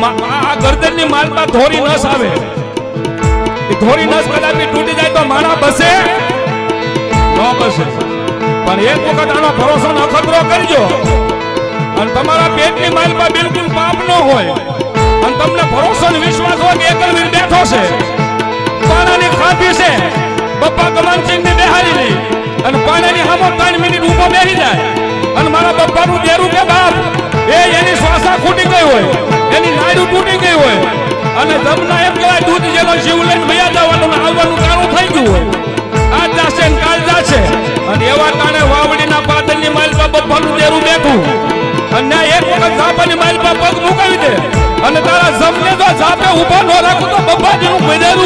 પાદરની માલમાં ધોરી નસ આવે. ધોરી નસ કદાચ તૂટી જાય તો માણા બસે. ન પણ એક વખત આનો ભરોસો ન ખતરો કરજો. અને તમારા પેટની માલમાં બિલકુલ પાપ ન હોય. અને તમને ભરોસો ને વિશ્વાસ હોય કે એકલવીર બેઠો છે. પાણાની ખાધી છે. બપ્પા કમાનસિંહ ને બેહારી અને પાણાની સામે ત્રણ મિનિટ ઊભો બેસી જાય. અને મારા બપ્પાનું દેરું કે અને જમના એમ કહેવાય, દૂધ જેનો જીવ લઈને વયા જવાનું આવવાનું કાણું થઈ ગયું હોય. આ જાશે ને કાલ જાશે. અને એવા કારણે વાવડીના પાદરની પર બપ્પાનું દેરું બેઠું. અને એક વખત ઝાપાની માલ પર પગ મુકાવી દે. અને તારા જમને જો ઝાપે ઊભો ન રાખું તો બફાજીનું બનેરું